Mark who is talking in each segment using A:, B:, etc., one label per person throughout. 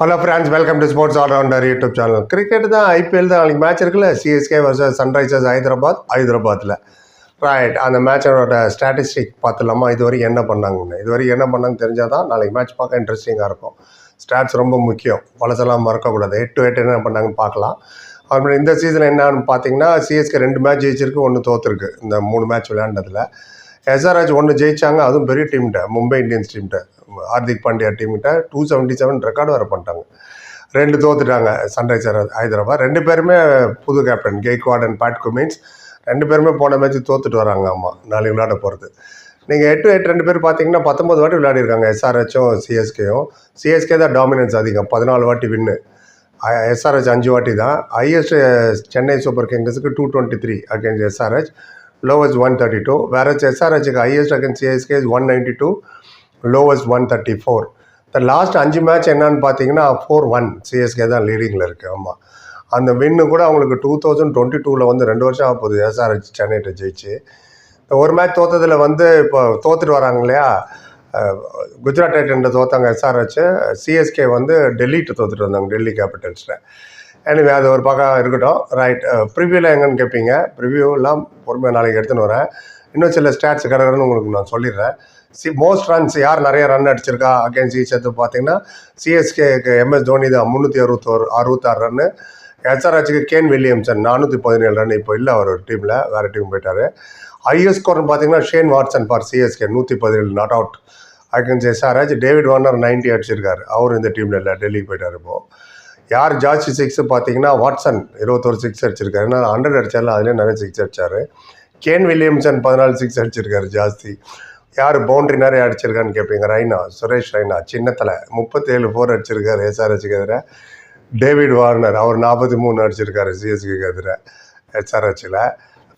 A: Hello friends welcome to sports allrounder YouTube channel cricket தான் IPL தான் நாளைக்கு match இருக்குல்ல? சிஎஸ்கே வர்சஸ் சன்ரைசர்ஸ் ஹைதராபாத் ஹைதராபாத்தில் ரைட் அந்த மேட்சோட ஸ்டாட்டிஸ்டிக் பார்த்துலாமா இது வரைக்கும் என்ன பண்ணாங்கன்னு. இது வரைக்கும் என்ன பண்ணாங்க தெரிஞ்சால் தான் நாளைக்கு மேட்ச் பார்க்க இன்ட்ரெஸ்டிங்காக இருக்கும். ஸ்டாட்ஸ் ரொம்ப முக்கியம். பழசெல்லாம் மறக்கக்கூடாது. எட்டு எட்டு என்ன பண்ணாங்கன்னு பார்க்கலாம். அப்புறம் இந்த சீசன் என்னன்னு பார்த்தீங்கன்னா சிஎஸ்கே ரெண்டு மேட்ச் ஜெயிச்சிருக்கு ஒன்று தோற்றுருக்கு இந்த மூணு மேட்ச் விளையாண்டதில். எஸ்ஆர்ஹெச் ஒன்று ஜெயிச்சாங்க அதுவும் பெரிய டீம்கிட்ட மும்பை இந்தியன்ஸ் டீம்கிட்ட ஹார்திக் பாண்டியா டீம்கிட்ட டூ செவன்ட்டி செவன் ரெக்கார்டு வர பண்ணிட்டாங்க. ரெண்டு தோத்துட்டாங்க சன்ரைசர் ஹைதராபாத். ரெண்டு பேருமே புது captain Gaikwad and Pat Cummins ரெண்டு பேருமே போன மேட்ச் தோத்துட்டு வராங்க ஆமாம் நாளைக்கு விளையாட போகிறது நீங்கள் எட்டு எட்டு ரெண்டு பேர் பார்த்தீங்கன்னா பத்தொம்பது வாட்டி விளையாடிருக்காங்க எஸ்ஆர்ஹெச்சும் சிஎஸ்கேயும் சிஎஸ்கே தான் டாமினன்ஸ் அதிகம் பதினாலு வாட்டி வின்னு எஸ்ஆர்ஹெச் அஞ்சு வாட்டி தான். Highest Chennai super கிங்ஸுக்கு two twenty three against SRH lowest one thirty two வேறு எஸ்ஆர்ஹெச்சுக்கு highest against CSK one ninety two lowest one thirty four இந்த லாஸ்ட் அஞ்சு மேட்ச் என்னன்னு பார்த்தீங்கன்னா ஃபோர் ஒன் சிஎஸ்கே தான் லீடிங்கில் இருக்குது ஆமாம் அந்த வின்னு கூட அவங்களுக்கு டூ தௌசண்ட் டுவெண்ட்டி டூவில் வந்து ரெண்டு வருஷம் ஆக போகுது. எஸ்ஆர்ஹெச் சென்னைகிட்ட ஜெயிச்சு. இந்த ஒரு மேட்ச் தோத்ததில் வந்து இப்போ தோத்துட்டு வராங்க இல்லையா? குஜராத் டைட்டன்ட்ட தோத்தாங்க எஸ்ஆர்ஹெச் சிஎஸ்கே வந்து டெல்லிகிட்ட தோத்துட்டு வந்தாங்க டெல்லி கேபிட்டல்ஸில் எனவே அது ஒரு பக்கம் இருக்கட்டும். ரைட் uh, ப்ரிவியூவில் எங்கன்னு கேட்பீங்க ப்ரிவியூலாம் பொறுமையாக நாளைக்கு எடுத்துன்னு வரேன். இன்னும் சில ஸ்டாட்ஸ் கிடக்குறேன்னு உங்களுக்கு நான் சொல்லிடுறேன். சி மோஸ்ட் ரன்ஸ் யார் நிறைய ரன் அடிச்சிருக்கா? அகேன்ஸ்ட் ஈச் பார்த்தீங்கன்னா சிஎஸ்கேக்கு எம்எஸ் தோனி தான் முந்நூற்றி அறுபத்தோரு அறுபத்தாறு ரன்னு எஸ்ஆர்ஹெச்சுக்கு கேன் வில்லியம்சன் நானூற்றி பதினேழு ரன் இப்போ இல்லை அவர் ஒரு டீமில் வேறு டீம் போயிட்டார். ஹையஸ்ட் ஸ்கோர்னு பார்த்தீங்கன்னா ஷேன் வாட்சன் ஃபார் சிஎஸ்கே நூற்றி பதினேழு not out against SRH David Warner 90 அடிச்சிருக்காரு. அவர் இந்த டீமில் இல்லை டெல்லிக்கு போயிட்டார் இப்போது யார் ஜாஸ்தி சிக்ஸ் பார்த்தீங்கன்னா வாட்ஸன் இருபத்தொரு சிக்ஸ் அடிச்சிருக்காரு. ஏன்னா ஹண்ட்ரட் அடித்தாலும் அதுலேயும் நிறைய சிக்ஸ் அடிச்சார். கேன் வில்லியம்சன் பதினாலு சிக்ஸ் அடிச்சிருக்காரு ஜாஸ்தி. யார் பவுண்டரி நிறைய அடிச்சிருக்கான்னு கேட்பீங்க ரைனா சுரேஷ் ரைனா சின்னத்தில். முப்பத்தேழு ஃபோர் அடிச்சிருக்காரு எஸ்ஆர்ஹெச்சுக்கு எதிராக டேவிட் வார்னர் அவர் நாற்பத்தி மூணு அடிச்சிருக்காரு சிஎஸ்கேக்கு எதிராக எஸ்ஆர்ஹெச்சில்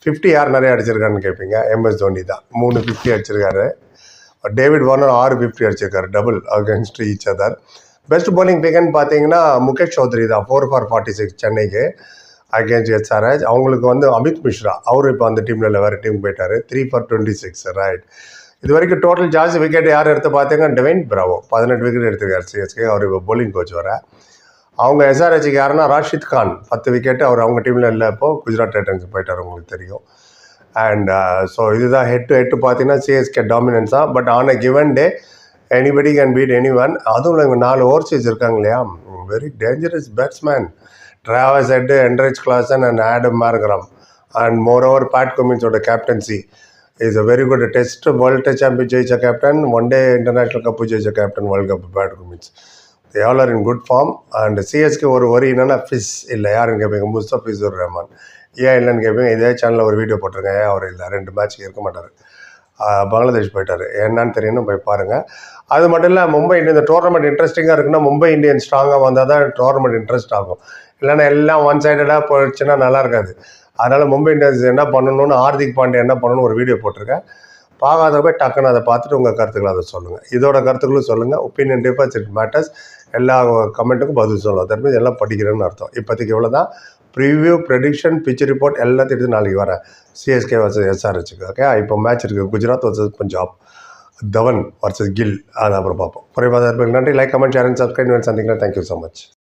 A: ஃபிஃப்டி யார் நிறைய அடிச்சிருக்கான்னு கேட்பீங்க எம்எஸ் தோனி தான். மூணு ஃபிஃப்டி அடிச்சிருக்காரு. டேவிட் வார்னர் ஆறு ஃபிஃப்டி அடிச்சிருக்காரு double against each other best bowling begin பார்த்தீங்கன்னா முகேஷ் சௌத்ரி தான் ஃபோர் ஃபார் ஃபார்ட்டி சிக்ஸ் சென்னைக்கு அகேன்ஸ்ட் எஸ்ஆர்ஹெச் அவங்களுக்கு வந்து அமித் மிஸ்ரா அவரும் இப்போ அந்த டீமில் இல்லை வேறு டீம் போயிட்டார். Three for twenty six right இது வரைக்கும் டோட்டல் ஜாஸ்தி விக்கெட் யார் எடுத்து பார்த்தீங்கன்னா டெவைன் பிராவோ பதினெட்டு விக்கெட் எடுத்திருக்காரு சிஎஸ்கே அவர் இப்போ bowling கோச் வர அவங்க எஸ்ஆர்ஹெச்சுக்கு யாருன்னா ராஷித் கான் பத்து விக்கெட் அவர் அவங்க டீமில் இல்லை இப்போ குஜராத் டைட்டன்ஸ் போயிட்டார் உங்களுக்கு தெரியும். அண்ட் ஸோ uh, இதுதான் ஹெட் டு ஹெட் பார்த்தீங்கன்னா சிஎஸ்கே டாமினன்ஸ் தான் but on a given day anybody can beat anyone அதுவும் இவங்க நாலு ஓவர்ஸ் வச்சுருக்காங்க இல்லையா? Very dangerous batsman Travis Head Heinrich Klaasen and Aiden Markram and moreover Pat குமின்ஸோட captaincy is a very good test world test champion ஜெயிச்ச captain one day international cup ஜெயிச்ச captain world cup Pat Cummins they all are in good form and CSK ஒரு வரி என்னன்னா ஃபிஸ் இல்லை. யாருன்னு கேட்பீங்க முஸ்தபிசுர் ரஹ்மான் ஏன் இல்லைன்னு கேட்பீங்க இதே சேனலில் ஒரு வீடியோ போட்டிருக்கேன் ஏன் அவர் இல்லை ரெண்டு மேட்ச் இருக்க மாட்டார். பங்களாதேஷ் போயிட்டார். என்னன்னு தெரியணும் போய் பாருங்கள் அது மட்டும் இல்லை மும்பை இந்தியன் இந்த டோர்னமெண்ட் இன்ட்ரெஸ்டிங்காக இருக்குன்னா மும்பை இந்தியன் ஸ்ட்ராங்காக வந்தால் தான் டோர்னமெண்ட் இன்ட்ரெஸ்ட் ஆகும். இல்லைன்னா எல்லாம் ஒன் சைடடாக போயிடுச்சுன்னா நல்லா இருக்காது. அதனால் மும்பை இந்தியன்ஸ் என்ன பண்ணணும்னு ஹார்திக் பாண்டியா என்ன பண்ணணும்னு ஒரு வீடியோ போட்டிருக்கேன். பார்க்காத போய் டக்குன்னு அதை பார்த்துட்டு உங்கள் கருத்துக்களை அதை சொல்லுங்கள் இதோட கருத்துக்களும் சொல்லுங்கள் ஒப்பீனியன் டிஃபர்ஸ் இட் மேட்டர்ஸ் எல்லா கமெண்ட்டுக்கும் பதில் சொல்லலாம் தட் மீன்ஸ் எல்லாம் படிக்கிறேன்னு அர்த்தம். இப்போதைக்கு இவ்வளோ தான் ப்ரிவியூ ப்ரெடிக்ஷன் பிச் ரிப்போர்ட் எல்லாத்தையும் எடுத்து நாளைக்கு வரேன். சிஎஸ்கே வர்சஸ் எஸ்ஆர்ஹெச்சுக்கு ஓகே இப்போ மேட்ச் இருக்குது குஜராத் வர்சஸ் பஞ்சாப் தவன் வர்சஸ் கில் அது அப்புறம் பார்ப்போம். குறைவாக நன்றி. Like comment share and subscribe சந்திக்கிறேன். Thank you so much